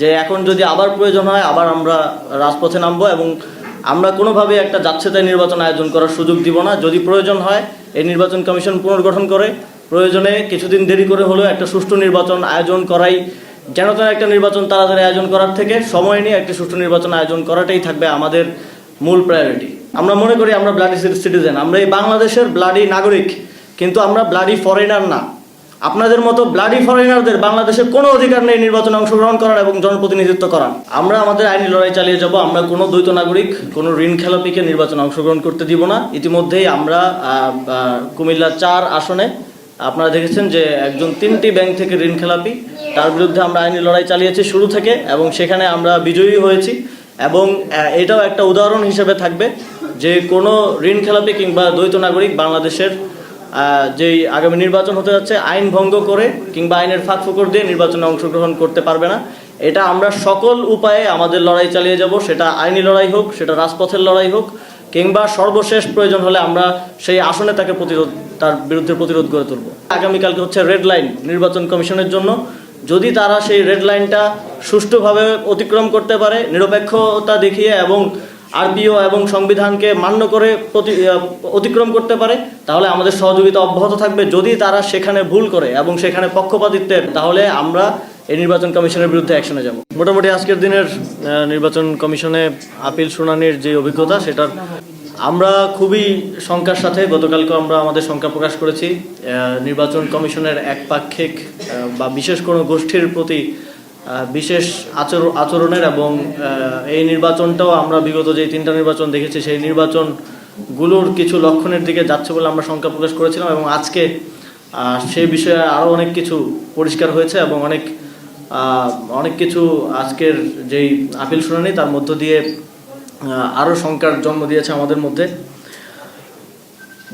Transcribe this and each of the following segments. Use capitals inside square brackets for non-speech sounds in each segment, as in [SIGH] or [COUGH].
যে এখন যদি আবার প্রয়োজন হয়, আবার আমরা রাজপথে নামবো এবং আমরা কোনোভাবে একটা যাচ্ছেতাই নির্বাচন আয়োজন করার সুযোগ দিব না। যদি প্রয়োজন হয়, এই নির্বাচন কমিশন পুনর্গঠন করে। প্রয়োজনে কিছুদিন দেরি করে হলেও একটা সুষ্ঠু নির্বাচন আয়োজন করাই, যেন তেন একটা নির্বাচন তাড়াতাড়ি আয়োজন করার থেকে সময় নিয়ে একটি সুষ্ঠু নির্বাচন আয়োজন করাটাই থাকবে আমাদের মূল প্রায়োরিটি আমরা মনে করি আমরা ব্লাডি সিটিজেন আমরা এই বাংলাদেশের ব্লাডি নাগরিক, কিন্তু আমরা ব্লাডি ফরেনার না। আপনাদের মতো ব্লাডি ফরেনারদের বাংলাদেশে কোনো অধিকার নেই নির্বাচনে অংশগ্রহণ করার এবং জনপ্রতিনিধিত্ব করার। আমরা আমাদের আইনি লড়াই চালিয়ে যাব, আমরা কোনো দ্বৈত নাগরিক, কোনো ঋণ খেলাপিকে নির্বাচনে অংশগ্রহণ করতে দিব না। ইতিমধ্যেই আমরা কুমিল্লা চার আসনে আপনারা দেখেছেন যে একজন তিনটি ব্যাংক থেকে ঋণ খেলাপি, তার বিরুদ্ধে আমরা আইনি লড়াই চালিয়েছি শুরু থেকে এবং সেখানে আমরা বিজয়ী হয়েছি এবং এটাও একটা উদাহরণ হিসেবে থাকবে যে কোনো ঋণ খেলাপি কিংবা দ্বৈত নাগরিক বাংলাদেশের যেই আগামী নির্বাচন হতে যাচ্ছে, আইন ভঙ্গ করে কিংবা আইনের ফাঁক ফোকর দিয়ে নির্বাচনে অংশগ্রহণ করতে পারবে না। এটা আমরা সকল উপায়ে আমাদের লড়াই চালিয়ে যাব। সেটা আইনি লড়াই হোক, সেটা রাজপথের লড়াই হোক, কিংবা সর্বশেষ প্রয়োজন হলে আমরা সেই আসনে তাকে প্রতিরোধ, তার বিরুদ্ধে প্রতিরোধ করে তুলব। আগামীকালকে হচ্ছে রেড লাইন নির্বাচন কমিশনের জন্য। যদি তারা সেই রেড লাইনটা সুষ্ঠুভাবে অতিক্রম করতে পারে, নিরপেক্ষতা দেখিয়ে এবং আরপিও এবং সংবিধানকে মান্য করে অতিক্রম করতে পারে, তাহলে আমাদের সহযোগিতা অব্যাহত থাকবে। যদি তারা সেখানে ভুল করে এবং সেখানে পক্ষপাতিত্বের, তাহলে আমরা এই নির্বাচন কমিশনের বিরুদ্ধে অ্যাকশনে যাব। মোটামুটি আজকের দিনের নির্বাচন কমিশনে আপিল শুনানির যে অভিজ্ঞতা, সেটার আমরা খুবই শঙ্কার সাথে গতকালকে আমরা আমাদের শঙ্কা প্রকাশ করেছি। নির্বাচন কমিশনের একপাক্ষিক বা বিশেষ কোনো গোষ্ঠীর প্রতি বিশেষ আচর, আচরণের এবং এই নির্বাচনটাও আমরা বিগত যে তিনটা নির্বাচন দেখেছি, সেই নির্বাচনগুলোর কিছু লক্ষণের দিকে যাচ্ছে বলে আমরা শঙ্কা প্রকাশ করেছিলাম এবং আজকে সেই বিষয়ে আরও অনেক কিছু পরিষ্কার হয়েছে এবং অনেক অনেক কিছু আজকের যেই আপিল শুনানি তার মধ্য দিয়ে আরও শঙ্কার জন্ম দিয়েছে আমাদের মধ্যে।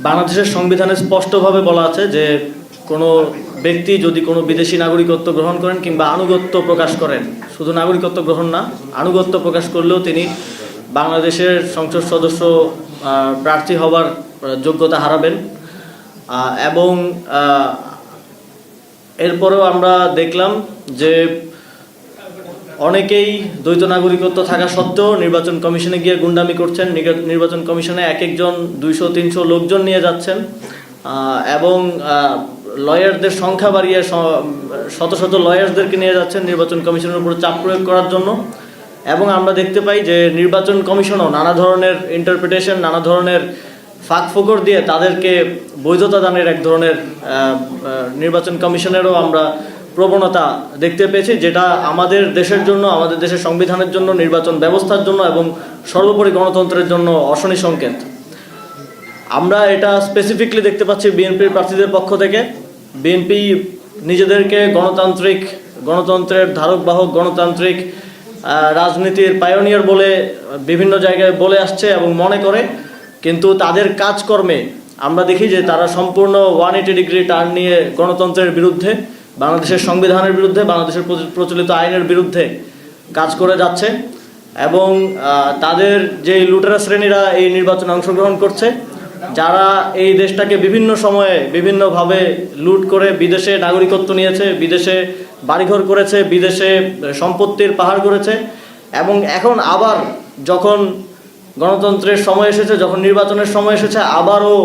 বাংলাদেশের সংবিধানে স্পষ্টভাবে বলা আছে যে কোনো ব্যক্তি যদি কোনো বিদেশি নাগরিকত্ব গ্রহণ করেন কিংবা আনুগত্য প্রকাশ করেন, শুধু নাগরিকত্ব গ্রহণ না, আনুগত্য প্রকাশ করলেও তিনি বাংলাদেশের সংসদ সদস্য প্রার্থী হবার যোগ্যতা হারাবেন। এবং এরপরেও আমরা দেখলাম যে অনেকেই দ্বৈত নাগরিকত্ব থাকা সত্ত্বেও নির্বাচন কমিশনে গিয়ে গুন্ডামি করছেন। নির্বাচন কমিশনে এক একজন, দুইশো, তিনশো লোকজন নিয়ে যাচ্ছেন। এবং লয়ারদের সংখ্যা বাড়িয়ে শত শত লয়ার্সদেরকে নিয়ে যাচ্ছেন নির্বাচন কমিশনের উপর চাপ প্রয়োগ করার জন্য। এবং আমরা দেখতে পাই যে নির্বাচন কমিশনও নানা ধরনের ইন্টারপ্রিটেশন নানা ধরনের ফাঁক ফোকর দিয়ে তাদেরকে বৈধতা দানের এক ধরনের নির্বাচন কমিশনেরও আমরা প্রবণতা দেখতে পেয়েছি, যেটা আমাদের দেশের জন্য, আমাদের দেশের সংবিধানের জন্য, নির্বাচন ব্যবস্থার জন্য এবং সর্বোপরি গণতন্ত্রের জন্য অশনি সংকেত। আমরা এটা স্পেসিফিকলি দেখতে পাচ্ছি বিএনপির প্রার্থীদের পক্ষ থেকে। বিএনপি নিজেদেরকে গণতান্ত্রিক, গণতন্ত্রের ধারক বাহক গণতান্ত্রিক রাজনীতির পায়োনিয়ার বলে বিভিন্ন জায়গায় বলে আসছে এবং মনে করে। কিন্তু তাদের কাজকর্মে আমরা দেখি যে তারা সম্পূর্ণ ওয়ান এইটি ডিগ্রি টার্ন নিয়ে গণতন্ত্রের বিরুদ্ধে, বাংলাদেশের সংবিধানের বিরুদ্ধে, বাংলাদেশের প্রচ- প্রচলিত আইনের বিরুদ্ধে কাজ করে যাচ্ছে এবং তাদের যে লুটেরা শ্রেণীরা এই নির্বাচনে অংশগ্রহণ করছে যারা এই দেশটাকে বিভিন্ন সময়ে বিভিন্নভাবে লুট করে বিদেশে নাগরিকত্ব নিয়েছে, বিদেশে বাড়িঘর করেছে, বিদেশে সম্পত্তির পাহাড় করেছে, এবং এখন আবার যখন গণতন্ত্রের সময় এসেছে, যখন নির্বাচনের সময় এসেছে, আবারও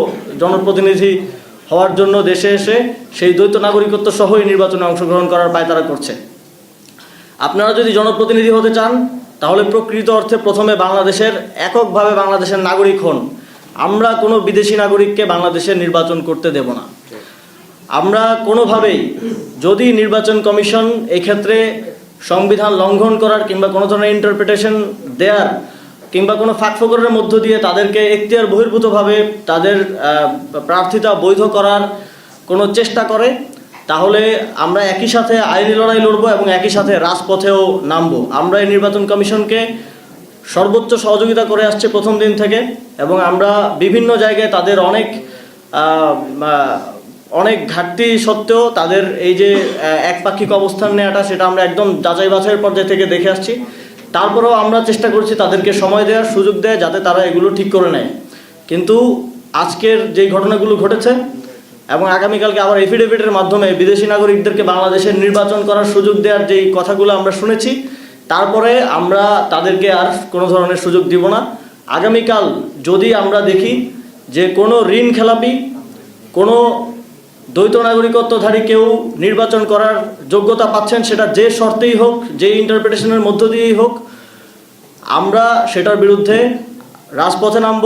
জনপ্রতিনিধি হওয়ার জন্য দেশে এসে সেই দ্বৈত নাগরিকত্ব সহই নির্বাচনে অংশগ্রহণ করার পায় তারা করছে। আপনারা যদি জনপ্রতিনিধি হতে চান, তাহলে প্রকৃত অর্থে প্রথমে বাংলাদেশের, এককভাবে বাংলাদেশের নাগরিক হন। আমরা কোনো বিদেশি নাগরিককে বাংলাদেশে নির্বাচন করতে দেব না। আমরা কোনোভাবেই যদি নির্বাচন কমিশন এক্ষেত্রে সংবিধান লঙ্ঘন করার কিংবা কোনো ধরনের ইন্টারপ্রিটেশন দেওয়ার কিংবা কোনো ফাঁকফোকরের মধ্য দিয়ে তাদেরকে এখতিয়ার বহির্ভূতভাবে তাদের প্রার্থিতা বৈধ করার কোনো চেষ্টা করে, তাহলে আমরা একই সাথে আইনি লড়াই লড়বো এবং একই সাথে রাজপথেও নামবো। আমরা এই নির্বাচন কমিশনকে সর্বোচ্চ সহযোগিতা করে আসছে প্রথম দিন থেকে এবং আমরা বিভিন্ন জায়গায় তাদের অনেক অনেক ঘাটতি সত্ত্বেও তাদের এই যে একপাক্ষিক অবস্থান নেওয়াটা সেটা আমরা একদম যাচাই বাছাইয়ের পর্যায়ে থেকে দেখে আসছি। তারপরেও আমরা চেষ্টা করছি তাদেরকে সময় দেওয়ার সুযোগ দেয় যাতে তারা এগুলো ঠিক করে নেয়। কিন্তু আজকের যেই ঘটনাগুলো ঘটেছে এবং আগামীকালকে আবার এফিডেভিটের মাধ্যমে বিদেশি নাগরিকদেরকে বাংলাদেশের নির্বাচন করার সুযোগ দেওয়ার যেই কথাগুলো আমরা শুনেছি তারপরে আমরা তাদেরকে আর কোনো ধরনের সুযোগ দিব না। আগামীকাল যদি আমরা দেখি যে কোনো ঋণ খেলাপি, কোনো দ্বৈত নাগরিকত্বধারী কেউ নির্বাচন করার যোগ্যতা পাচ্ছেন, সেটা যে শর্তেই হোক, যে ইন্টারপ্রিটেশনের মধ্য দিয়েই হোক, আমরা সেটার বিরুদ্ধে রাজপথে নামব,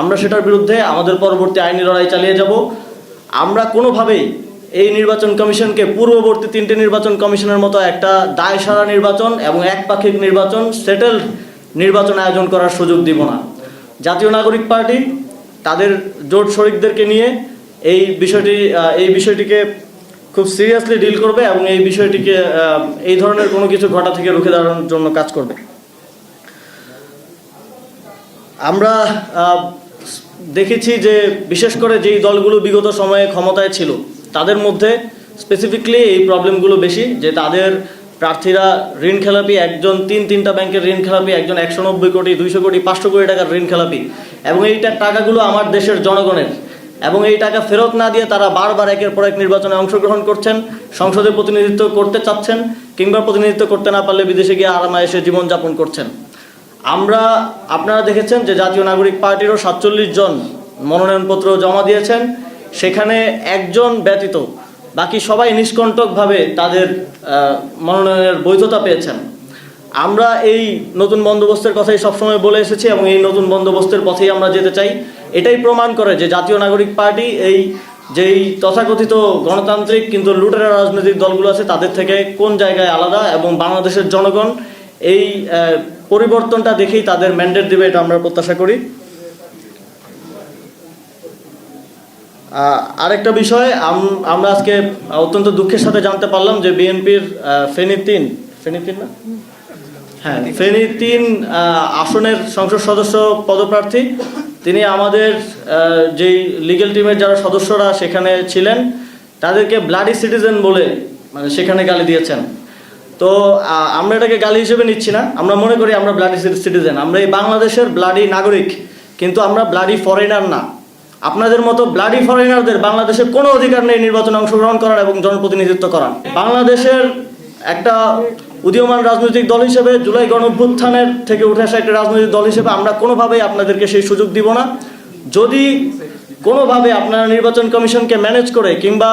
আমরা সেটার বিরুদ্ধে আমাদের পরবর্তী আইনি লড়াই চালিয়ে যাব। আমরা কোনোভাবেই এই নির্বাচন কমিশনকে পূর্ববর্তী তিনটে নির্বাচন কমিশনের মতো একটা দায় সারা নির্বাচন এবং একপাক্ষিক নির্বাচন সেটেল নির্বাচন আয়োজন করার সুযোগ দিব না। জাতীয় নাগরিক পার্টি, তাদের জোট শরিকদেরকে নিয়ে এই বিষয়টি এই বিষয়টিকে খুব সিরিয়াসলি ডিল করবে এবং এই বিষয়টিকে এই ধরনের কোনো কিছু ঘটা থেকে রুখে দাঁড়ানোর জন্য কাজ করবে। আমরা দেখেছি যে বিশেষ করে যেই দলগুলো বিগত সময়ে ক্ষমতায় ছিল তাদের মধ্যে স্পেসিফিকলি এই প্রবলেমগুলো বেশি, যে তাদের প্রার্থীরা ঋণ খেলাপি, একজন তিন তিনটা ব্যাংকের ঋণ খেলাপি, একজন একশো নব্বই কোটি, দুইশো কোটি, পাঁচশো কোটি টাকার ঋণ খেলাপি। এবং এই টাকাগুলো আমার দেশের জনগণের। এবং এই টাকা ফেরত না দিয়ে তারা বারবার একের পর এক নির্বাচনে অংশগ্রহণ করছেন, সংসদে প্রতিনিধিত্ব করতে চাচ্ছেন, কিংবা প্রতিনিধিত্ব করতে না পারলে বিদেশে গিয়ে আরামায়েসে জীবনযাপন করছেন। আমরা, আপনারা দেখেছেন যে জাতীয় নাগরিক পার্টিরও সাতচল্লিশ জন মনোনয়নপত্র জমা দিয়েছেন। সেখানে একজন ব্যতীত বাকি সবাই নিষ্কণ্টকভাবে তাদের মনোনয়নের বৈধতা পেয়েছেন। আমরা এই নতুন বন্দোবস্তের কথাই সবসময় বলে এসেছি এবং এই নতুন বন্দোবস্তের পথেই আমরা যেতে চাই। এটাই প্রমাণ করে যে জাতীয় নাগরিক পার্টি এই, যেই তথাকথিত গণতান্ত্রিক কিন্তু লুটেরা রাজনৈতিক দলগুলো আছে, তাদের থেকে কোন জায়গায় আলাদা এবং বাংলাদেশের জনগণ এই পরিবর্তনটা দেখেই তাদের ম্যান্ডেট দেবে এটা আমরা প্রত্যাশা করি। আরেকটা বিষয়, আম- আমরা আজকে অত্যন্ত দুঃখের সাথে জানতে পারলাম যে বিএনপির ফেনী তিন ফেনী তিন না? হ্যাঁ ফেনী তিন আসনের সংসদ সদস্য পদপ্রার্থী। তিনি আমাদের যেই লিগেল টিমের যারা সদস্যরা সেখানে ছিলেন, তাদেরকে ব্লাডি সিটিজেন বলে মানে সেখানে গালি দিয়েছেন। তো আমরা এটাকে গালি হিসেবে নিচ্ছি না। আমরা মনে করি আমরা ব্লাডি সিটিজেন আমরা এই বাংলাদেশের ব্লাডি নাগরিক, কিন্তু আমরা ব্লাডি ফরেনার না। আপনাদের মতো ব্লাডি ফরেনারদের বাংলাদেশের কোনো অধিকার নেই নির্বাচনে অংশগ্রহণ করার এবং জনপ্রতিনিধিত্ব করার। বাংলাদেশের একটা উদীয়মান রাজনৈতিক দল হিসেবে জুলাই গণ অভ্যুত্থানের থেকে উঠে আসা একটা রাজনৈতিক দল হিসেবে আমরা কোনোভাবেই আপনাদেরকে সেই সুযোগ দিব না। যদি কোনোভাবে আপনারা নির্বাচন কমিশনকে ম্যানেজ করে কিংবা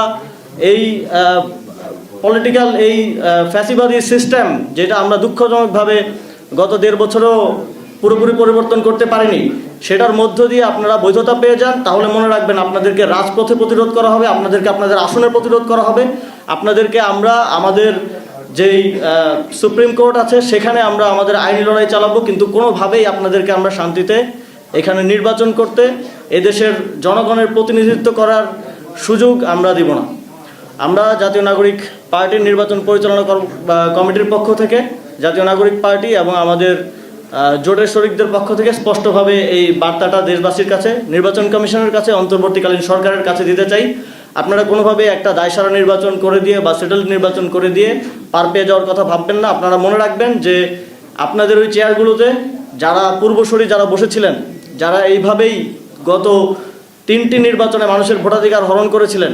এই পলিটিক্যাল এই ফ্যাসিবাদী সিস্টেম যেটা আমরা দুঃখজনকভাবে গত দেড় বছরও পুরোপুরি পরিবর্তন করতে পারিনি। সেটার মধ্য দিয়ে আপনারা বৈধতা পেয়ে যান। তাহলে মনে রাখবেন আপনাদেরকে রাজপথে প্রতিরোধ করা হবে, আপনাদেরকে আপনাদের আসনে প্রতিরোধ করা হবে। আপনাদেরকে আমরা আমাদের যেই সুপ্রিম কোর্ট আছে, সেখানে আমরা আমাদের আইনি লড়াই চালাবো। কিন্তু কোনোভাবেই আপনাদেরকে আমরা শান্তিতে এখানে নির্বাচন করতে, এদেশের জনগণের প্রতিনিধিত্ব করার সুযোগ আমরা দিব না। আমরা জাতীয় নাগরিক পার্টির নির্বাচন পরিচালনা কমিটির পক্ষ থেকে জাতীয় নাগরিক পার্টি এবং আমাদের জোটের শরিকদের পক্ষ থেকে স্পষ্টভাবে এই বার্তাটা দেশবাসীর কাছে, নির্বাচন কমিশনের কাছে, অন্তর্বর্তীকালীন সরকারের কাছে দিতে চাই। আপনারা কোনোভাবে একটা দায়সারা নির্বাচন করে দিয়ে বা সেটেল নির্বাচন করে দিয়ে পার পেয়ে যাওয়ার কথা ভাববেন না। আপনারা মনে রাখবেন যে আপনাদের ওই চেয়ারগুলোতে যারা পূর্বসরী যারা বসেছিলেন, যারা এইভাবেই গত তিনটি নির্বাচনে মানুষের ভোটাধিকার হরণ করেছিলেন,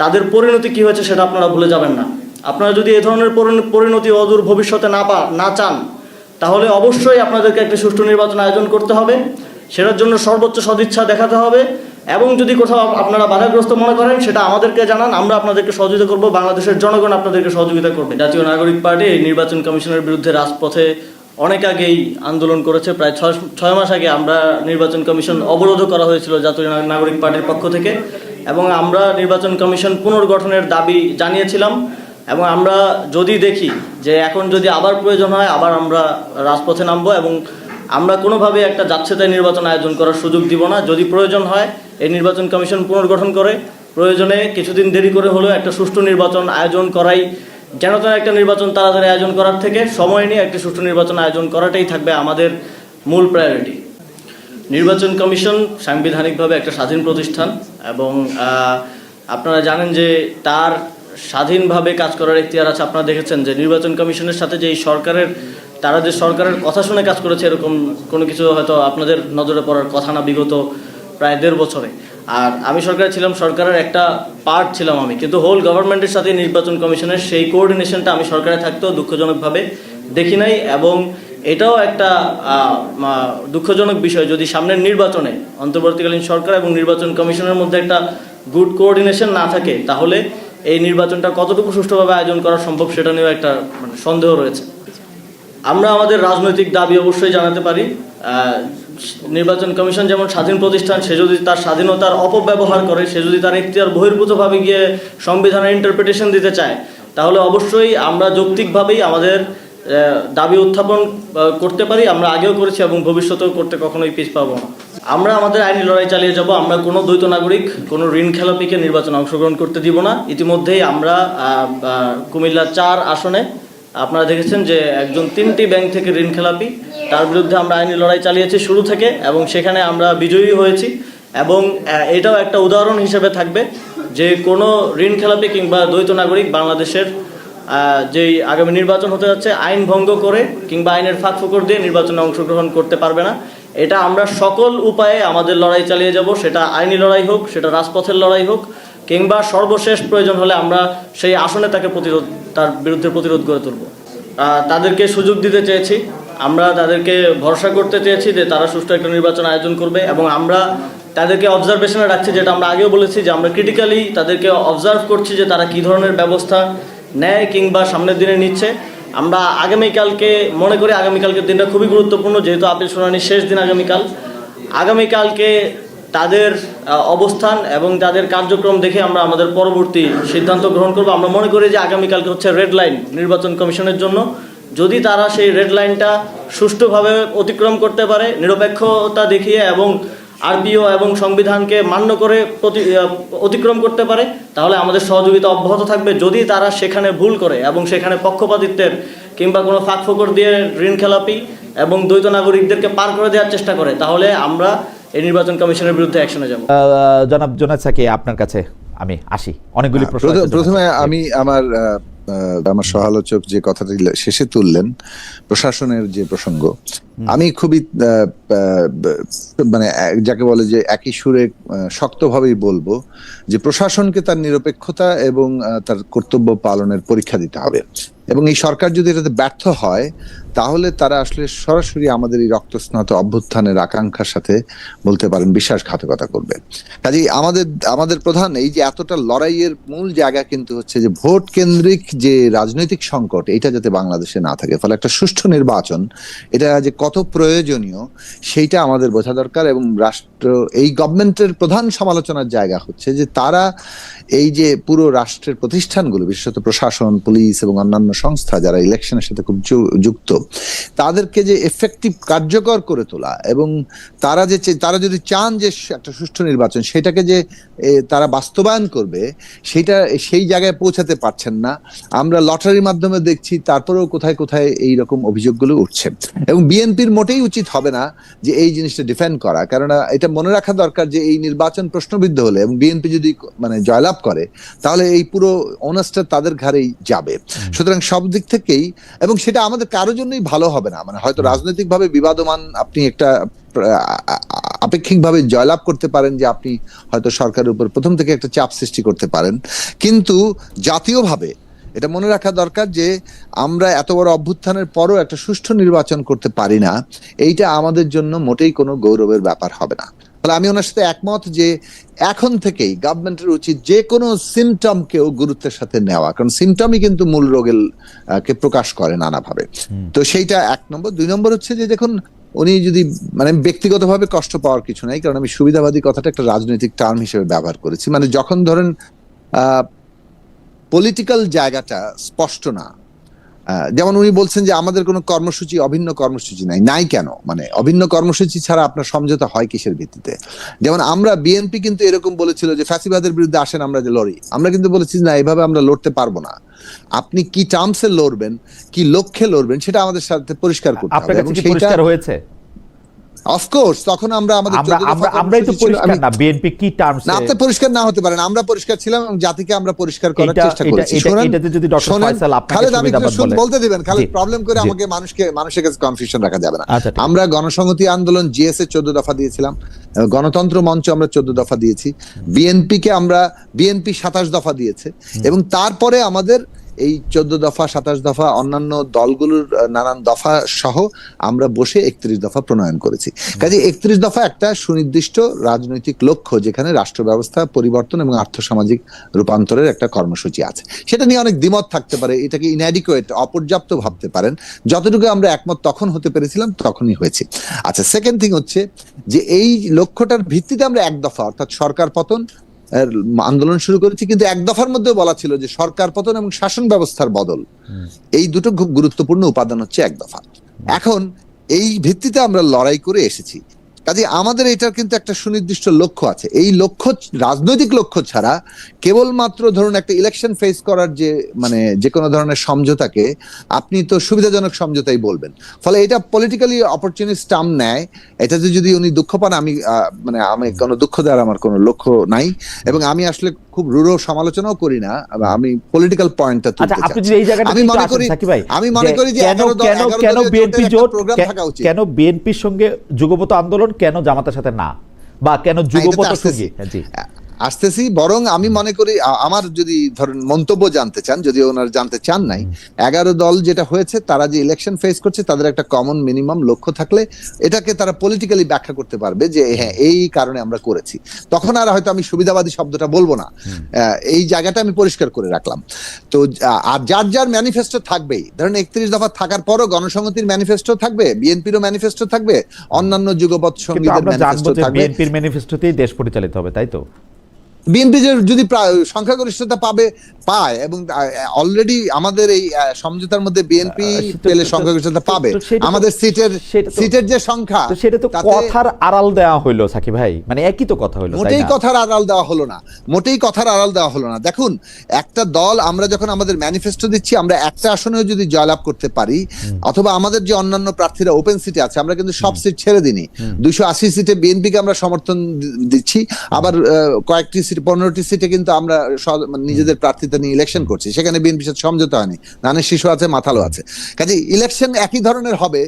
তাদের পরিণতি কি হয়েছে সেটা আপনারা ভুলে যাবেন না। আপনারা যদি এ ধরনের পরিণতি অদূর ভবিষ্যতে না পা, না চান তাহলে অবশ্যই আপনাদেরকে একটি সুষ্ঠু নির্বাচন আয়োজন করতে হবে। সেটার জন্য সর্বোচ্চ সদিচ্ছা দেখাতে হবে এবং যদি কোথাও আপনারা বাধাগ্রস্ত মনে করেন, সেটা আমাদেরকে জানান। আমরা আপনাদেরকে সহযোগিতা করব, বাংলাদেশের জনগণ আপনাদেরকে সহযোগিতা করবে। জাতীয় নাগরিক পার্টি এই নির্বাচন কমিশনের বিরুদ্ধে রাজপথে অনেক আগেই আন্দোলন করেছে। প্রায় ছয় ছয় মাস আগে আমরা নির্বাচন কমিশন অবরোধ করা হয়েছিল জাতীয় নাগরিক পার্টির পক্ষ থেকে। এবং আমরা নির্বাচন কমিশন পুনর্গঠনের দাবি জানিয়েছিলাম। এবং আমরা যদি দেখি যে এখন যদি আবার প্রয়োজন হয়, আবার আমরা রাজপথে নামবো এবং আমরা কোনোভাবে একটা যাচ্ছেতাই নির্বাচন আয়োজন করার সুযোগ দিব না। যদি প্রয়োজন হয়, এই নির্বাচন কমিশন পুনর্গঠন করে, প্রয়োজনে কিছুদিন দেরি করে হলেও একটা সুষ্ঠু নির্বাচন আয়োজন করাই, যেন তেন একটা নির্বাচন তাড়াতাড়ি আয়োজন করার থেকে সময় নিয়ে একটি সুষ্ঠু নির্বাচন আয়োজন করাটাই থাকবে আমাদের মূল প্রায়োরিটি নির্বাচন কমিশন সাংবিধানিকভাবে একটা স্বাধীন প্রতিষ্ঠান এবং আপনারা জানেন যে তার স্বাধীনভাবে কাজ করার এখতিয়ার আছে। আপনারা দেখেছেন যে নির্বাচন কমিশনের সাথে যে সরকারের, তারা যে সরকারের কথা শুনে কাজ করেছে, এরকম কোনো কিছু হয়তো আপনাদের নজরে পড়ার কথা না বিগত প্রায় দেড় বছরে। আর আমি সরকারে ছিলাম, সরকারের একটা পার্ট ছিলাম আমি। কিন্তু হোল গভর্নমেন্টের সাথে নির্বাচন কমিশনের সেই কোঅর্ডিনেশনটা আমি সরকারে থাকতেও দুঃখজনকভাবে দেখি নাই এবং এটাও একটা দুঃখজনক বিষয়। যদি সামনের নির্বাচনে অন্তর্বর্তীকালীন সরকার এবং নির্বাচন কমিশনের মধ্যে একটা গুড কোঅর্ডিনেশন না থাকে, তাহলে এই নির্বাচনটা কতটুকু সুষ্ঠুভাবে আয়োজন করা সম্ভব সেটা নিয়েও একটা মানে সন্দেহ রয়েছে। আমরা আমাদের রাজনৈতিক দাবি অবশ্যই জানাতে পারি। নির্বাচন কমিশন যেমন স্বাধীন প্রতিষ্ঠান, সে যদি তার স্বাধীনতার অপব্যবহার করে, সে যদি তার ইতিহার বহির্ভূতভাবে গিয়ে সংবিধানের ইন্টারপ্রিটেশন দিতে চায়, তাহলে অবশ্যই আমরা যৌক্তিকভাবেই আমাদের দাবি উত্থাপন করতে পারি, আমরা আগেও করেছি এবং ভবিষ্যতেও করতে কখনোই পিছ পাবো না। আমরা আমাদের আইনি লড়াই চালিয়ে যাব, আমরা কোনো দ্বৈত নাগরিক, কোনো ঋণ খেলাপিকে নির্বাচনে অংশগ্রহণ করতে দিব না। ইতিমধ্যেই আমরা কুমিল্লা চার আসনে, আপনারা দেখেছেন যে একজন তিনটি ব্যাংক থেকে ঋণ খেলাপি, তার বিরুদ্ধে আমরা আইনি লড়াই চালিয়েছি শুরু থেকে, এবং সেখানে আমরা বিজয়ী হয়েছি। এবং এটাও একটা উদাহরণ হিসেবে থাকবে যে কোনো ঋণ খেলাপি কিংবা দ্বৈত নাগরিক বাংলাদেশের যেই আগামী নির্বাচন হতে যাচ্ছে, আইন ভঙ্গ করে কিংবা আইনের ফাঁক ফোকর দিয়ে নির্বাচনে অংশগ্রহণ করতে পারবে না। এটা আমরা সকল উপায়ে আমাদের লড়াই চালিয়ে যাব। সেটা আইনি লড়াই হোক, সেটা রাজপথের লড়াই হোক, কিংবা সর্বশেষ প্রয়োজন হলে আমরা সেই আসনে তাকে প্রতিরোধ, তার বিরুদ্ধে প্রতিরোধ করে তুলব। তাদেরকে সুযোগ দিতে চেয়েছি। আমরা তাদেরকে ভরসা করতে চেয়েছি যে তারা সুষ্ঠু একটা নির্বাচন আয়োজন করবে এবং আমরা তাদেরকে অবজারভেশনে রাখছি, যেটা আমরা আগেও বলেছি যে আমরা ক্রিটিক্যালি তাদেরকে অবজার্ভ করছি যে তারা কী ধরনের ব্যবস্থা নেয় কিংবা সামনের দিনে নিচ্ছে। আমরা আগামীকালকে, মনে করি আগামীকালকের দিনটা খুবই গুরুত্বপূর্ণ, যেহেতু আপিল শুনানির শেষ দিন আগামীকাল। আগামীকালকে তাদের অবস্থান এবং তাদের কার্যক্রম দেখে আমরা আমাদের পরবর্তী সিদ্ধান্ত গ্রহণ করব। আমরা মনে করি যে আগামীকালকে হচ্ছে রেড লাইন নির্বাচন কমিশনের জন্য। যদি তারা সেই রেড লাইনটা সুষ্ঠুভাবে অতিক্রম করতে পারে, নিরপেক্ষতা দেখিয়ে এবং আরপিও এবং সংবিধানকে মান্য করে প্রতি অতিক্রম করতে পারে তাহলে আমাদের সহযোগিতা অব্যাহত থাকবে। যদি তারা সেখানে ভুল করে এবং সেখানে পক্ষপাতিত্বের কিংবা কোনো ফাঁক ফোকর দিয়ে ঋণ খেলাপি এবং দ্বৈত নাগরিকদেরকে পার করে দেওয়ার চেষ্টা করে তাহলে আমরা এই নির্বাচন কমিশনের বিরুদ্ধে অ্যাকশনে যাব। জনাব জোনাদ সাকি আপনার কাছে আমি আসি। অনেকগুলি প্রশ্ন প্রথমে আমি আমার আমার সহালোচক যে কথাটি শেষে তুললেন প্রশাসনের যে প্রসঙ্গ আমি খুবই আহ, আহ, মানে যাকে বলে যে একই সুরে শক্তভাবেই বলব যে প্রশাসনকে তার নিরপেক্ষতা এবং তার কর্তব্য পালনের পরীক্ষা দিতে হবে। এবং এই সরকার যদি এটাতে ব্যর্থ হয়, তাহলে তারা আসলে সরাসরি আমাদের এই রক্তস্নাত অভ্যুত্থানের আকাঙ্ক্ষার সাথে বলতে পারেন বিশ্বাসঘাতকতা করবে। কাজেই আমাদের আমাদের প্রধান এই যে এতটা লড়াইয়ের মূল জায়গা কিন্তু হচ্ছে যে ভোট কেন্দ্রিক যে রাজনৈতিক সংকট, এটা যাতে বাংলাদেশে না থাকে। ফলে একটা সুষ্ঠু নির্বাচন, এটা যে কত প্রয়োজনীয়, সেইটা আমাদের বোঝা দরকার এবং রাষ্ট্র, এই গভর্নমেন্টের প্রধান সমালোচনার জায়গা হচ্ছে যে তারা এই যে পুরো রাষ্ট্রের প্রতিষ্ঠানগুলো, বিশেষত প্রশাসন, পুলিশ এবং অন্যান্য সংস্থা যারা ইলেকশনের সাথে খুব যুক্ত তাদেরকে যে এফেক্টিভ কার্যকর করে তোলা এবং তারা যে তারা যদি চান যে একটা সুষ্ঠু নির্বাচন সেটাকে যে তারা বাস্তবায়ন করবে সেটা সেই জায়গায় পৌঁছাতে পারছেন না। আমরা লটারির মাধ্যমে দেখছি তারপরেও কোথায় কোথায় এই রকম অভিযোগগুলো উঠছে। এবং বিএনপির মোটেই উচিত হবে না যে এই জিনিসটা ডিফেন্ড করা। কেননা এটা মনে রাখা দরকার যে এই নির্বাচন প্রশ্নবিদ্ধ হলে এবং বিএনপি যদি মানে জয়লাভ করে তাহলে এই পুরো অনার্সটা তাদের ঘাড়েই যাবে। সুতরাং সব দিক থেকেই এবং সেটা আমাদের কারোর জন্যই ভালো হবে না। মানে হয়তো রাজনৈতিকভাবে বিবাদমান আপনি একটা আপেক্ষিকভাবে জয়লাভ করতে পারেন যে আপনি হয়তো সরকারের উপর প্রথম থেকে একটা চাপ সৃষ্টি করতে পারেন। কিন্তু জাতীয়ভাবে এটা মনে রাখা দরকার যে আমরা এত বড় অভ্যুত্থানের পরও একটা সুষ্ঠু নির্বাচন করতে পারি না এইটা আমাদের জন্য মোটেই কোনো গৌরবের ব্যাপার হবে না। ফলে আমি ওনার সাথে একমত যে এখন থেকেই গভর্নমেন্টের উচিত যে কোনো সিমটমকেও গুরুত্বের সাথে নেওয়া। কারণ সিমটমই কিন্তু মূল রোগের কে প্রকাশ করে নানাভাবে। তো সেইটা এক নম্বর। দুই নম্বর হচ্ছে যে দেখুন উনি যদি মানে ব্যক্তিগতভাবে কষ্ট পাওয়ার কিছু নাই কারণ আমি সুবিধাবাদী কথাটা একটা রাজনৈতিক টার্ম হিসেবে ব্যবহার করেছি। মানে যখন ধরেন পলিটিক্যাল জায়গাটা স্পষ্ট না যেমন উনি বলছেন যে আমাদের কোনো কর্মসূচি অভিন্ন কর্মসূচি নাই। নাই কেন? মানে অভিন্ন কর্মসূচি ছাড়া আপনার সমঝোতা হয় কিসের ভিত্তিতে? যেমন আমরা বিএনপি কিন্তু এরকম বলেছিল যে ফ্যাসিবাদের বিরুদ্ধে আসেন আমরা যে লড়ি। আমরা কিন্তু বলেছি না এভাবে আমরা লড়তে পারব না। আপনি কি টার্মসে লড়বেন কি লক্ষ্যে লড়বেন সেটা আমাদের সাথে পরিষ্কার করতে হবে এবং হয়েছে? অফকোর্স তখন আমরা আমাদের আমরা 14 আমরাই তো পরিষ্কার না বিএনপি কি টার্মস না আপনি পরিষ্কার না হতে পারেন আমরা পরিষ্কার ছিলাম এবং জাতিকে আমরা পরিষ্কার করার চেষ্টা করেছি। এটা- এটাতে যদি ডক্টর ফয়সাল আপনাকে খালেদ আমি শুন- বলে। বলতে দিবেন খালেদ প্রবলেম করে আমাকে মানুষকে মানুষের কাছে কনফিউশন রাখা যাবে না। আচ্ছা। আমরা গণসংহতি আন্দোলন জিএস এর চোদ্দ দফা দিয়েছিলাম। গণতন্ত্র মঞ্চ আমরা চোদ্দ দফা দিয়েছি। বিএনপি কে আমরা বিএনপি সাতাশ দফা দিয়েছে। এবং তারপরে আমাদের এই চোদ্দ দফা, সাতাশ দফা অন্যান্য দলগুলোর নানান দফা সহ আমরা বসে একত্রিশ দফা প্রণয়ন করেছি। কাজে একত্রিশ দফা একটা সুনির্দিষ্ট রাজনৈতিক লক্ষ্য, যেখানে রাষ্ট্র ব্যবস্থা পরিবর্তন এবং আর্থসামাজিক রূপান্তরের একটা কর্মসূচি আছে। সেটা নিয়ে অনেক দ্বিমত থাকতে পারে, এটাকে ইনঅ্যাডিকুয়েট অপর্যাপ্ত ভাবতে পারেন। যতটুকু আমরা একমত তখন হতে পেরেছিলাম, তখনই হয়েছে। আচ্ছা সেকেন্ড থিং হচ্ছে যে এই লক্ষ্যটার ভিত্তিতে আমরা এক দফা, অর্থাৎ সরকার পতন আন্দোলন শুরু করেছি কিন্তু এক দফার মধ্যে বলা ছিল যে সরকার পতন এবং শাসন ব্যবস্থার বদল। এই দুটো খুব গুরুত্বপূর্ণ উপাদান হচ্ছে এক দফা। এখন এই ভিত্তিতে আমরা লড়াই করে এসেছি। কাজে আমাদের এটার কিন্তু একটা সুনির্দিষ্ট লক্ষ্য আছে। এই লক্ষ্য, রাজনৈতিক লক্ষ্য ছাড়া কেবলমাত্র ধরুন একটা ইলেকশন ফেস করার যে মানে যে কোনো ধরনের সমঝোতাকে আপনি তো সুবিধাজনক সমঝোতাই বলবেন। ফলে এটা পলিটিক্যালি অপরচুনিস্ট টার্ম নেয়। এটাতে যদি উনি দুঃখ পান, আমি মানে আমি কোনো দুঃখ দেওয়ার আমার কোনো লক্ষ্য নাই। এবং আমি আসলে খুব রূঢ় সমালোচনাও করি না আমি পলিটিক্যাল পয়েন্টটা তুলতে চাই আপনি যে যদি এই জায়গাটা আমি মনে করি আমি মনে করি যে কেন কেন কেন বিএনপি জোট। কেন বিএনপির সঙ্গে যুগপত আন্দোলন কেন জামাতের সাথে না বা কেন যুগপথ সঙ্গে যুগপত আসতেছি। সঙ্গী হ্যাঁ, আসতেছি বরং আমি মনে করি আমার যদি ধরেন মন্তব্য জানতে চান যদি ওনারা জানতে চান নাই এগারো দল যেটা হয়েছে তারা যে ইলেকশন ফেস করছে তাদের একটা কমন মিনিমাম লক্ষ্য থাকলে এটাকে তারা পলিটিক্যালি ব্যাখ্যা করতে পারবে যে হ্যাঁ এই কারণে আমরা করেছি। তখন আর হয়তো আমি সুবিধাবাদী শব্দটা বলব না। এই জায়গাটা আমি পরিষ্কার করে রাখলাম। তো আর যার যার ম্যানিফেস্টো থাকবেই। ধরেন একত্রিশ দফা থাকার পরও গণসংহতির ম্যানিফেস্টো থাকবে বিএনপিরও ম্যানিফেস্টো থাকবে অন্যান্য যুগপৎ সঙ্গীদের আমরা ম্যানিফেস্টো থাকবে। বিএনপির ম্যানিফেস্টোতেই দেশ পরিচালিত হবে তাই তো? বিএনপি যদি সংখ্যাগরিষ্ঠতা পাবে পায় এবং অলরেডি আমাদের এই সমঝোতার মধ্যে বিএনপি পেলে সংখ্যাগরিষ্ঠতা পাবে। আমাদের সিটের সিটের যে সংখ্যা সেটা তো কথার আড়াল দেওয়া হইল সাকিব ভাই। মানে একই তো কথা তাই মোটেই কথার আড়াল দেওয়া হলো না। মোটেই কথার আড়াল দেওয়া হলো না। দেখুন একটা দল আমরা যখন আমাদের ম্যানিফেস্টো দিচ্ছি আমরা একটা আসনেও যদি জয়লাভ করতে পারি অথবা আমাদের যে অন্যান্য প্রার্থীরা ওপেন সিটে আছে আমরা কিন্তু সব সিট ছেড়ে দিনি দুইশো আশি সিটে বিএনপিকে আমরা সমর্থন দিচ্ছি। আবার কয়েকটি সিট পনেরোটি সিটে কিন্তু আমরা নিজেদের প্রার্থীতা নিয়ে ইলেকশন করছি। সেখানে বিএনপির সাথে সমঝোতা হয়নি। ধানের শিশু আছে মাথালো আছে। কাজে ইলেকশন একই ধরনের হবে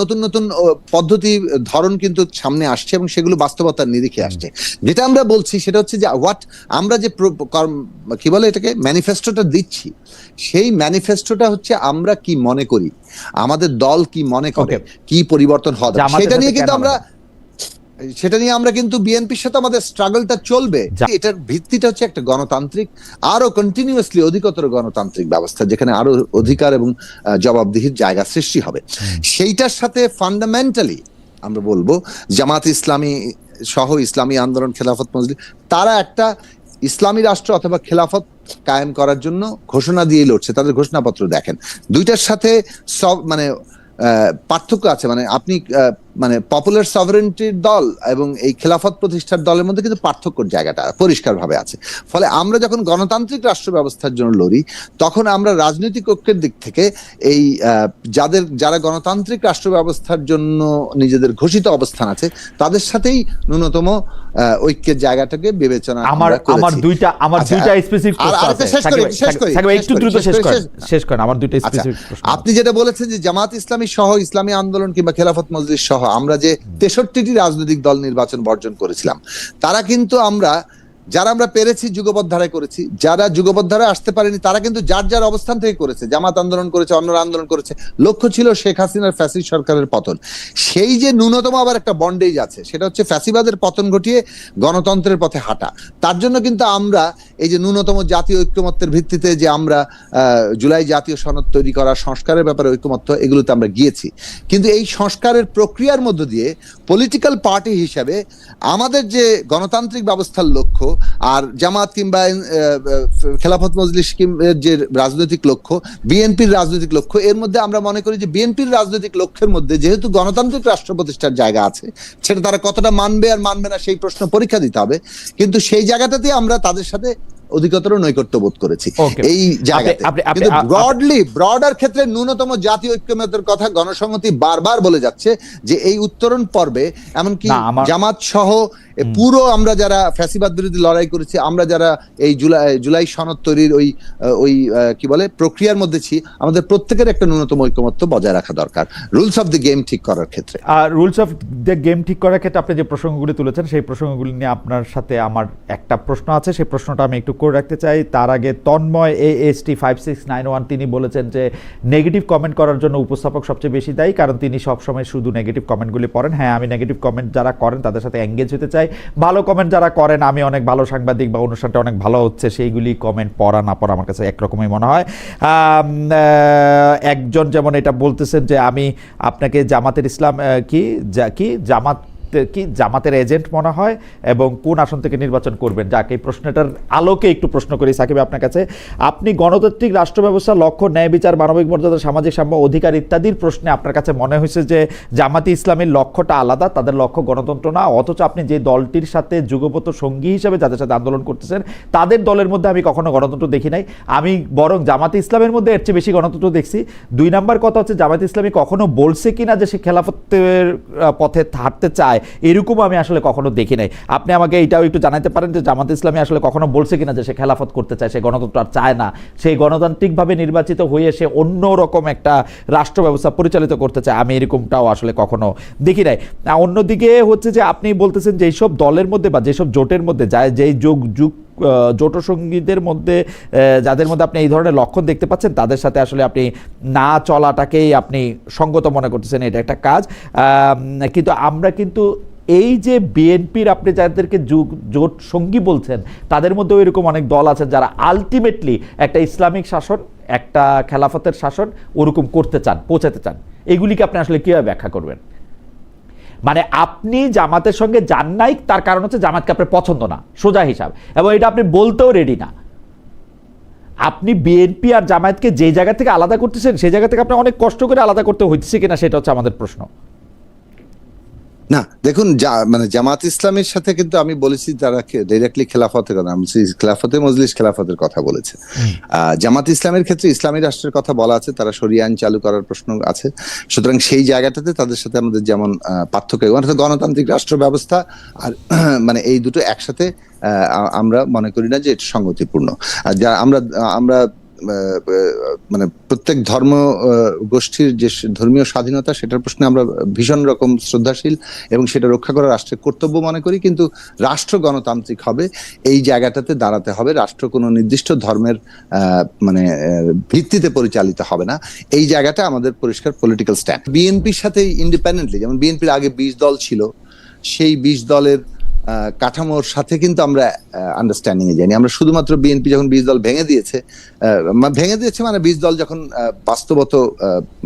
নতুন নতুন পদ্ধতি ধরন কিন্তু সামনে আসছে এবং সেগুলো বাস্তবতার নিরিখে আসছে। যেটা আমরা বলছি সেটা হচ্ছে যে হোয়াট আমরা যে কি বলে এটাকে? ম্যানিফেস্টোটা দিচ্ছি সেই ম্যানিফেস্টোটা হচ্ছে আমরা কি মনে করি? আমাদের দল কি মনে করে? কি পরিবর্তন হবে সেটা নিয়ে কিন্তু আমরা? সেটা নিয়ে আমরা কিন্তু বিএনপির সাথে আমাদের স্ট্রাগলটা চলবে। এটার ভিত্তিটা হচ্ছে একটা গণতান্ত্রিক আরও কন্টিনিউয়াসলি অধিকতর গণতান্ত্রিক ব্যবস্থা যেখানে আরও অধিকার এবং জবাবদিহির জায়গা সৃষ্টি হবে। সেইটার সাথে ফান্ডামেন্টালি আমরা বলব জামাত ইসলামী সহ ইসলামী আন্দোলন খেলাফত মজলি তারা একটা ইসলামী রাষ্ট্র অথবা খেলাফত কায়েম করার জন্য ঘোষণা দিয়ে লড়ছে। তাদের ঘোষণাপত্র দেখেন। দুইটার সাথে সব মানে পার্থক্য আছে। মানে আপনি মানে পপুলার সভারেন্টির দল এবং এই খেলাফত প্রতিষ্ঠার দলের মধ্যে কিন্তু পার্থক্যর জায়গাটা পরিষ্কারভাবে আছে। ফলে আমরা যখন গণতান্ত্রিক রাষ্ট্র ব্যবস্থার জন্য লড়ি তখন আমরা রাজনৈতিক ঐক্যের দিক থেকে এই যাদের যারা গণতান্ত্রিক রাষ্ট্র ব্যবস্থার জন্য নিজেদের ঘোষিত অবস্থান আছে তাদের সাথেই ন্যূনতম ঐক্যের জায়গাটাকে বিবেচনা আমার আমার দুইটা আমার আচ্ছা, দুইটা স্পেসিফিক শেষ একটু দ্রুত করেন করেন আমার দুইটা আচ্ছা স্পেসিফিক আপনি যেটা বলেছেন যে জামাত ইসলামী সহ ইসলামী আন্দোলন কিংবা খেলাফত মজলিস সহ আমরা যে তেষট্টিটি রাজনৈতিক দল নির্বাচন বর্জন করেছিলাম তারা কিন্তু আমরা যারা আমরা পেরেছি যুগপৎ ধারায় করেছি, যারা যুগপৎ ধারায় আসতে পারেনি, তারা কিন্তু যার যার অবস্থান থেকে করেছে। জামাত আন্দোলন করেছে অন্যরা আন্দোলন করেছে। লক্ষ্য ছিল শেখ হাসিনার ফ্যাসিস্ট সরকারের পতন। সেই যে ন্যূনতম আবার একটা বন্ডেজ আছে, সেটা হচ্ছে ফ্যাসিবাদের পতন ঘটিয়ে গণতন্ত্রের পথে হাঁটা। তার জন্য কিন্তু আমরা এই যে ন্যূনতম জাতীয় ঐক্যমত্যের ভিত্তিতে যে আমরা জুলাই জাতীয় সনদ তৈরি করা, সংস্কারের ব্যাপারে ঐক্যমত্য, এগুলোতে আমরা গিয়েছি। কিন্তু এই সংস্কারের প্রক্রিয়ার মধ্য দিয়ে পলিটিক্যাল পার্টি হিসাবে আমাদের যে গণতান্ত্রিক ব্যবস্থার লক্ষ্য আর জামাত কিংবা খেলাফত মজলিস এর যে রাজনৈতিক লক্ষ্য বিএনপির রাজনৈতিক লক্ষ্য এর মধ্যে আমরা মনে করি যে বিএনপির রাজনৈতিক লক্ষ্যের মধ্যে যেহেতু গণতান্ত্রিক রাষ্ট্র প্রতিষ্ঠার জায়গা আছে সেটা তারা কতটা মানবে আর মানবে না সেই প্রশ্ন পরীক্ষা দিতে হবে। কিন্তু সেই জায়গাটাতে আমরা তাদের সাথে অধিকতর নৈকট্য বোধ করেছি। এই জায়গাতে। কিন্তু ব্রডলি ব্রডার ক্ষেত্রে ন্যূনতম জাতীয় ঐক্যমতের কথা গণসংহতি বারবার বলে যাচ্ছে যে এই উত্তরণ পর্বে এমনকি জামাত সহ পুরো আমরা যারা ফ্যাসিবাদ বিরোধী লড়াই করেছি আমরা যারা এই জুলাই জুলাই সনদ তৈরির ওই ওই কি বলে প্রক্রিয়ার মধ্যে ছি আমাদের প্রত্যেকের একটা ন্যূনতম ঐকমত্য বজায় রাখা দরকার। রুলস অফ দ্য গেম ঠিক করার ক্ষেত্রে। আর রুলস অফ দ্য গেম ঠিক করার ক্ষেত্রে আপনি যে প্রসঙ্গগুলি তুলেছেন সেই প্রসঙ্গগুলি নিয়ে আপনার সাথে আমার একটা প্রশ্ন আছে। সেই প্রশ্নটা আমি একটু করে রাখতে চাই। তার আগে Tanmay A S T five six nine one তিনি বলেছেন যে নেগেটিভ কমেন্ট করার জন্য উপস্থাপক সবচেয়ে বেশি দায়ী কারণ তিনি সবসময় শুধু নেগেটিভ কমেন্টগুলি পড়েন। হ্যাঁ আমি নেগেটিভ কমেন্ট যারা করেন তাদের সাথে এঙ্গেজ হতে চাই। ভালো কমেন্ট যারা করেন, আমি অনেক ভালো সাংবাদিক বা অনুষ্ঠানটা অনেক ভালো হচ্ছে, সেইগুলি কমেন্ট পড়া না পড়া আমার কাছে একরকমই মনে হয়। একজন যেমন এটা বলতেছেন যে আমি আপনাকে জামাতের ইসলাম কি? কি? জামাত কি জামাতের এজেন্ট মনে হয় এবং কোন আসন থেকে নির্বাচন করবেন? যাকে, এই প্রশ্নটার আলোকে একটু প্রশ্ন করি সাকিব আপনার কাছে। আপনি গণতান্ত্রিক রাষ্ট্র ব্যবস্থা, লক্ষ্য, ন্যায় বিচার, মানবিক মর্যাদা, সামাজিক সাম্য, অধিকার ইত্যাদির প্রশ্নে আপনার কাছে মনে হয়েছে যে জামাতি ইসলামের লক্ষ্যটা আলাদা, তাদের লক্ষ্য গণতন্ত্র না? অথচ আপনি যে দলটির সাথে যুগপত সঙ্গী হিসেবে যাদের সাথে আন্দোলন করতেছেন, তাদের দলের মধ্যে আমি কখনো গণতন্ত্র দেখি নাই। আমি বরং জামাতি ইসলামের মধ্যে এর চেয়ে বেশি গণতন্ত্র দেখছি। দুই নাম্বার কথা হচ্ছে, জামাত ইসলামী কখনো বলছে কিনা যে সে খেলাফতের পথে হাঁটতে চায়? এরকম আমি আসলে কখনো দেখি নাই। আপনি আমাকে এটাও একটু জানাতে পারেন যে জামাত ইসলামী আসলে কখনো বলছে কিনা যে সে খেলাফত করতে চায়, সে গণতন্ত্র আর চায় না। সেই গণতান্ত্রিকভাবে নির্বাচিত হয়ে সে অন্য রকম একটা রাষ্ট্র ব্যবস্থা পরিচালিত করতে চায়, আমি এরকমটাও আসলে কখনো দেখি নাই। অন্যদিকে হচ্ছে যে আপনি বলতেছেন যে এইসব দলের মধ্যে বা যেসব জোটের মধ্যে যায়, যেই যোগ যুগ আহ, জোট সঙ্গীদের মধ্যে যাদের মধ্যে আপনি এই ধরনের লক্ষণ দেখতে পাচ্ছেন তাদের সাথে আসলে আপনি না চলাটাকেই আপনি সঙ্গত মনে করতেছেন এটা একটা কাজ। কিন্তু আমরা কিন্তু এই যে বিএনপির আপনি যাদেরকে জোট সঙ্গী বলছেন তাদের মধ্যেও এরকম অনেক দল আছে যারা আলটিমেটলি একটা ইসলামিক শাসন একটা খেলাফতের শাসন ওরকম করতে চান পৌঁছাতে চান। এগুলিকে আপনি আসলে কীভাবে ব্যাখ্যা করবেন? মানে আপনি জামাতের সঙ্গে যান নাই, তার কারণ হচ্ছে জামাতকে আপনার পছন্দ না, সোজা হিসাব। এবং এটা আপনি বলতেও রেডি না। আপনি বিএনপি আর জামায়াতকে যে জায়গা থেকে আলাদা করতেছেন সেই জায়গা থেকে আপনার অনেক কষ্ট করে আলাদা করতে হইতেছে কিনা, সেটা হচ্ছে আমাদের প্রশ্ন। না দেখুন মানে জামাত ইসলামের সাথে কিন্তু আমি বলেছি তারা ডিরেক্টলি খেলাফতের কথা আমি বলছি খেলাফতে মজলিস খেলাফতের কথা বলেছে। জামাত ইসলামের ক্ষেত্রে ইসলামী রাষ্ট্রের কথা বলা আছে তারা সরিয়ে আইন চালু করার প্রশ্ন আছে। সুতরাং সেই জায়গাটাতে তাদের সাথে আমাদের যেমন পার্থক্য অর্থাৎ গণতান্ত্রিক রাষ্ট্র ব্যবস্থা আর [CLEARS THROAT] মানে এই দুটো একসাথে আমরা মনে করি না যে এটা সঙ্গতিপূর্ণ আর যা আমরা আমরা মানে প্রত্যেক ধর্ম গোষ্ঠীর যে ধর্মীয় স্বাধীনতা, সেটার প্রশ্নে আমরা ভীষণ রকম শ্রদ্ধাশীল এবং সেটা রক্ষা করা রাষ্ট্রের কর্তব্য মনে করি, কিন্তু রাষ্ট্র গণতান্ত্রিক হবে, এই জায়গাটাতে দাঁড়াতে হবে। রাষ্ট্র কোনো নির্দিষ্ট ধর্মের মানে ভিত্তিতে পরিচালিত হবে না। এই জায়গাটা আমাদের পরিষ্কার পলিটিক্যাল স্ট্যান্ড বিএনপির সাথে ইন্ডিপেন্ডেন্টলি যেমন বিএনপির আগে বিশ দল ছিল, সেই বিশ দলের কাঠামোর সাথে কিন্তু আমরা আন্ডারস্ট্যান্ডিং এ যাইনি। আমরা শুধুমাত্র বিএনপি যখন বিশ দল ভেঙে দিয়েছে ভেঙে দিয়েছে মানে বিশ দল যখন বাস্তবত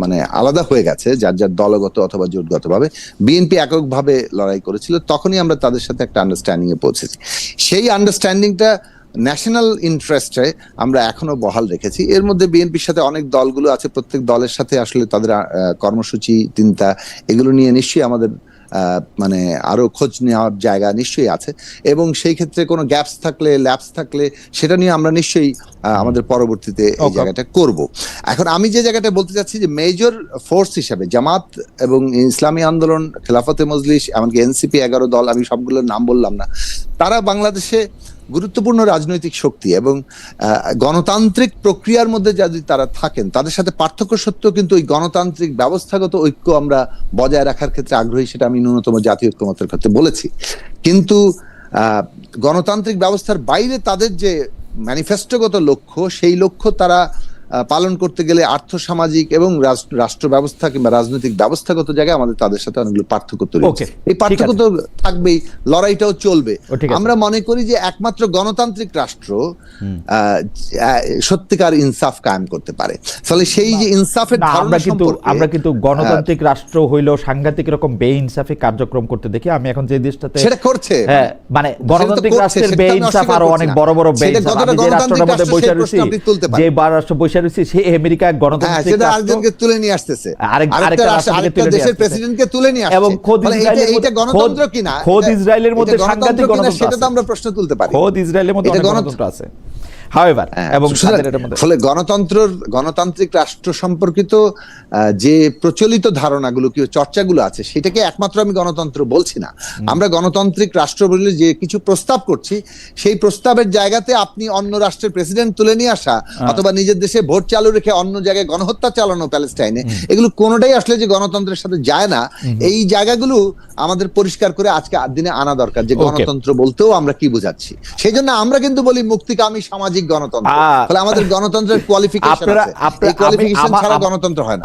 মানে আলাদা হয়ে গেছে, যার যার দলগত অথবা জোটগত ভাবে বিএনপি এককভাবে লড়াই করেছিল, তখনই আমরা তাদের সাথে একটা আন্ডারস্ট্যান্ডিং এ পৌঁছেছি। সেই আন্ডারস্ট্যান্ডিংটা ন্যাশনাল ইন্টারেস্টে আমরা এখনও বহাল রেখেছি। এর মধ্যে বিএনপির সাথে অনেক দলগুলো আছে, প্রত্যেক দলের সাথে আসলে তাদের কর্মসূচি চিন্তা এগুলো নিয়ে নিশ্চয়ই আমাদের মানে আরও খোঁজ নেওয়ার জায়গা নিশ্চয়ই আছে। এবং সেই ক্ষেত্রে কোনো গ্যাপস থাকলে ল্যাপস থাকলে সেটা নিয়ে আমরা নিশ্চয়ই আমাদের পরবর্তীতে এই জায়গাটা করব। এখন আমি যে জায়গাটা বলতে চাচ্ছি যে মেজর ফোর্স হিসাবে জামাত এবং ইসলামী আন্দোলন খেলাফতে মজলিস এমনকি এনসিপি এগারো দল আমি সবগুলোর নাম বললাম না তারা বাংলাদেশে গুরুত্বপূর্ণ রাজনৈতিক শক্তি এবং গণতান্ত্রিক প্রক্রিয়ার মধ্যে যদি তারা থাকেন, তাদের সাথে পার্থক্য সত্ত্বেও কিন্তু ওই গণতান্ত্রিক ব্যবস্থাগত ঐক্য আমরা বজায় রাখার ক্ষেত্রে আগ্রহী, সেটা আমি ন্যূনতম জাতীয় ঐক্যমতের ক্ষেত্রে বলেছি। কিন্তু গণতান্ত্রিক ব্যবস্থার বাইরে তাদের যে ম্যানিফেস্টোগত লক্ষ্য, সেই লক্ষ্য তারা পালন করতে গেলে আর্থসামাজিক এবং রাষ্ট্র- ব্যবস্থা কিংবা রাজনৈতিক ব্যবস্থাগত জায়গায় আমাদের তাদের সাথে অনেকগুলো পার্থক্য তৈরি এই পার্থক্য তো থাকবেই লড়াইটাও চলবে। আমরা মনে করি যে একমাত্র গণতান্ত্রিক রাষ্ট্র সত্যিকার ইনসাফ কায়েম করতে পারে। ফলে সেই যে ইনসাফের আমরা কিন্তু আমরা কিন্তু গণতান্ত্রিক রাষ্ট্র হইলেও সাংঘাতিক রকম বেইনসাফি কার্যক্রম করতে দেখি। আমি এখন যে দেশটাতে সেটা করছে। হ্যাঁ মানে গণতান্ত্রিক রাষ্ট্রের তো আমি আরও অনেক বড় বড় সেটা বেইনসাফ। কতটা আমি যে রাষ্ট্রের গণতান্ত্রিক মধ্যে বসে রয়েছি। যে রাষ্ট্র বসে রয়েছি সেই আমেরিকা হ্যাঁ গণতান্ত্রিক সেটা আরেকজনকে তুলে নিয়ে আসতেছে। আরেক- আরেকটা আরেকটা দেশের। প্রেসিডেন্টকে তুলে নিয়ে আসছে। এবং খোদ এইটা- ইসরায়েলের এইটা গণতন্ত্র কিনা? খোদ এটা- ইসরায়েলের মধ্যে এটা সাংঘাতিক গণতন্ত্র সেটা তো আমরা প্রশ্ন তুলতে পারি। খোদ ইসরায়েলের মধ্যে এটা গণতন্ত্র আছে। হাওয়েভার হ্যাঁ, এবং ফলে গণতন্ত্র গণতান্ত্রিক রাষ্ট্র সম্পর্কিত যে প্রচলিত ধারণাগুলো কি চর্চাগুলো আছে সেটাকে একমাত্র আমি গণতন্ত্র বলছি না। আমরা গণতান্ত্রিক রাষ্ট্র বলে যে কিছু প্রস্তাব করছি সেই প্রস্তাবের জায়গাতে আপনি অন্য রাষ্ট্রের প্রেসিডেন্ট তুলে নিয়ে আসা অথবা নিজের দেশে ভোট চালু রেখে অন্য জায়গায় গণহত্যা চালানো প্যালেস্টাইনে এগুলো কোনোটাই আসলে যে গণতন্ত্রের সাথে যায় না এই জায়গাগুলো আমাদের পরিষ্কার করে আজকে দিনে আনা দরকার যে গণতন্ত্র বলতেও আমরা কি বুঝাচ্ছি। সেই জন্য আমরা কিন্তু বলি মুক্তিকামী সামাজিক গণতন্ত্র তাহলে ফলে আমাদের গণতন্ত্রের কোয়ালিফিকেশন আছে। এই কোয়ালিফিকেশন ছাড়া গণতন্ত্র হয় না।